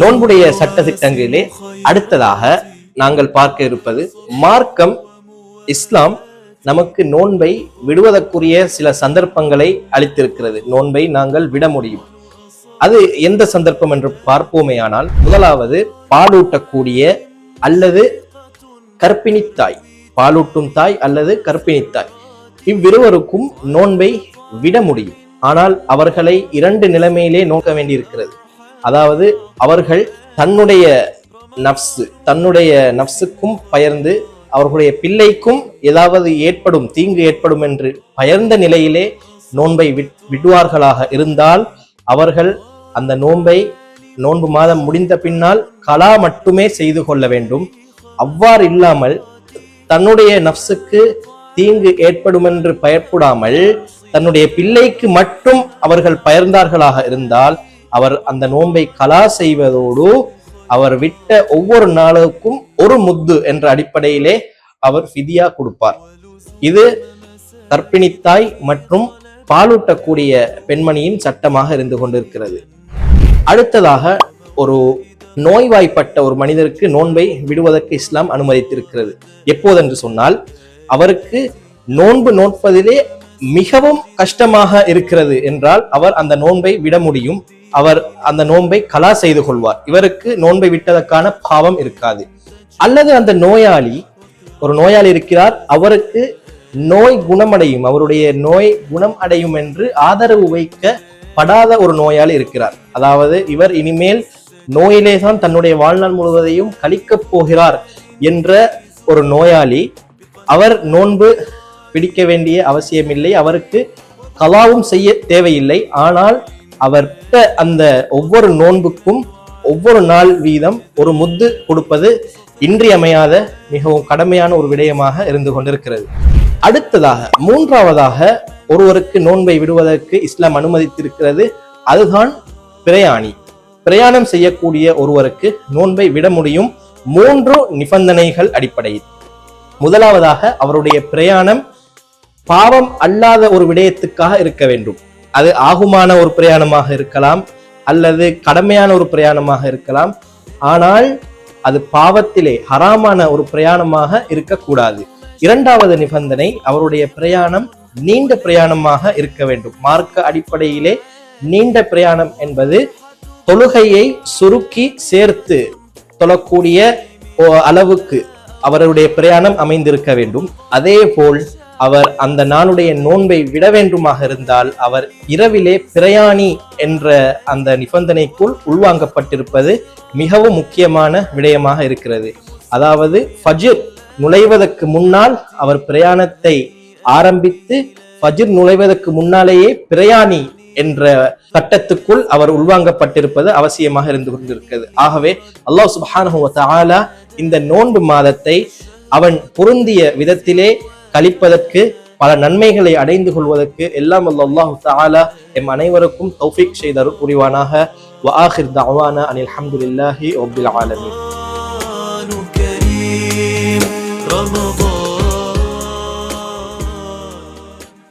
நோன்புடைய சட்ட திட்டங்களிலே அடுத்ததாக நாங்கள் பார்க்க இருப்பது மார்க்கம் இஸ்லாம் நமக்கு நோன்பை விடுவதற்குரிய சில சந்தர்ப்பங்களை அளித்திருக்கிறது. நோன்பை நாங்கள் விட முடியும். அது எந்த சந்தர்ப்பம் என்று பார்ப்போமேயானால் முதலாவது பாலூட்டக்கூடிய அல்லது கர்ப்பிணி தாய் பாலூட்டும் தாய் அல்லது கற்பிணித்தாய் தாய். இவ்விருவருக்கும் நோன்பை விட முடியும். ஆனால் அவர்களை இரண்டு நிலைமையிலே நோக்க வேண்டியிருக்கிறது. அதாவது அவர்கள் தன்னுடைய நப்சு தன்னுடைய நப்சுக்கும் பயர்ந்து அவர்களுடைய பிள்ளைக்கும் ஏதாவது ஏற்படும் தீங்கு ஏற்படும் என்று பயர்ந்த நிலையிலே நோன்பை விட்- விடுவார்களாக இருந்தால் அவர்கள் அந்த நோன்பை நோன்பு மாதம் முடிந்த பின்னால் கலா மட்டுமே செய்து கொள்ள வேண்டும். அவ்வாறு இல்லாமல் தன்னுடைய நப்சுக்கு தீங்கு ஏற்படும் என்று பயப்படாமல் தன்னுடைய பிள்ளைக்கு மட்டும் அவர்கள் பயர்ந்தார்களாக இருந்தால் அவர் அந்த நோன்பை கலா செய்வதோடு அவர் விட்ட ஒவ்வொரு நாளுக்கும் ஒரு முத்து என்ற அடிப்படையிலே அவர் ஃபிதியா கொடுப்பார். இது கர்ப்பிணி தாய் மற்றும் பாலூட்டக்கூடிய பெண்மணியின் சட்டமாக இருந்து கொண்டிருக்கிறது. அடுத்ததாக ஒரு நோய்வாய்ப்பட்ட ஒரு மனிதருக்கு நோன்பை விடுவதற்கு இஸ்லாம் அனுமதித்திருக்கிறது. எப்போதென்று சொன்னால் அவருக்கு நோன்பு நோட்பதிலே மிகவும் கஷ்டமாக இருக்கிறது என்றால் அவர் அந்த நோன்பை விட முடியும். அவர் அந்த நோன்பை கலா செய்து கொள்வார். இவருக்கு நோன்பை விட்டதற்கான பாவம் இருக்காது. அல்லது அந்த நோயாளி ஒரு நோயாளி இருக்கிறார் அவருக்கு நோய் குணமடையும் அவருடைய நோய் குணம் அடையும் என்று ஆதரவு வைக்கப்படாத ஒரு நோயாளி இருக்கிறார். அதாவது இவர் இனிமேல் நோயிலே தான் தன்னுடைய வாழ்நாள் முழுவதையும் கழிக்கப் போகிறார் என்ற ஒரு நோயாளி அவர் நோன்பு பிடிக்க வேண்டிய அவசியமில்லை. அவருக்கு கலாவும் செய்ய தேவையில்லை. ஆனால் அவர்கிட்ட அந்த ஒவ்வொரு நோன்புக்கும் ஒவ்வொரு நாள் வீதம் ஒரு முத்து கொடுப்பது இன்றியமையாத மிகவும் கடமையான ஒரு விடயமாக இருந்து கொண்டிருக்கிறது. அடுத்ததாக மூன்றாவதாக ஒருவருக்கு நோன்பை விடுவதற்கு இஸ்லாம் அனுமதித்திருக்கிறது. அதுதான் பிரயாணி. பிரயாணம் செய்யக்கூடிய ஒருவருக்கு நோன்பை விட முடியும் மூன்று நிபந்தனைகள் அடிப்படையில். முதலாவதாக அவருடைய பிரயாணம் பாவம் அல்லாத ஒரு விடயத்துக்காக இருக்க வேண்டும். அது ஆகுமான ஒரு பிரயாணமாக இருக்கலாம் அல்லது கடமையான ஒரு பிரயாணமாக இருக்கலாம். ஆனால் அது பாவத்திலே ஹராமான ஒரு பிரயாணமாக இருக்கக்கூடாது. இரண்டாவது நிபந்தனை அவருடைய பிரயாணம் நீண்ட பிரயாணமாக இருக்க வேண்டும். மார்க்க அடிப்படையிலே நீண்ட பிரயாணம் என்பது தொழுகையை சுருக்கி சேர்த்து தொழக்கூடிய ஓ- அளவுக்கு அவருடைய பிரயாணம் அமைந்திருக்க வேண்டும். அதே போல் அவர் அந்த நாளுடைய நோன்பை விட வேண்டுமாக இருந்தால் அவர் இரவிலே பிரயாணி என்ற அந்த நிபந்தனைக்குள் உள்வாங்கப்பட்டிருப்பது மிகவும் முக்கியமான விடயமாக இருக்கிறது. அதாவது ஃபஜிர் நுழைவதற்கு முன்னால் அவர் பிரயாணத்தை ஆரம்பித்து ஃபஜிர் நுழைவதற்கு முன்னாலேயே பிரயாணி என்ற கட்டத்துக்குள் அவர் உள்வாங்கப்பட்டிருப்பது அவசியமாக இருந்து கொண்டிருக்கிறது. ஆகவே அல்லாஹ் சுப்ஹானஹு இந்த நோன்பு மாதத்தை அவன் பொருந்திய விதத்திலே கழிப்பதற்கு பல நன்மைகளை அடைந்து கொள்வதற்கு எல்லாம் வல்ல அல்லாஹ் தஆலா எம் அனைவருக்கும் தௌஃபீக் செய்தருள் புரிவானாக வ ஆஹிர் தஅவானா அனில் ஹம்துலில்லாஹி ரப்பில் ஆலமீன் رمضان كريم رمضان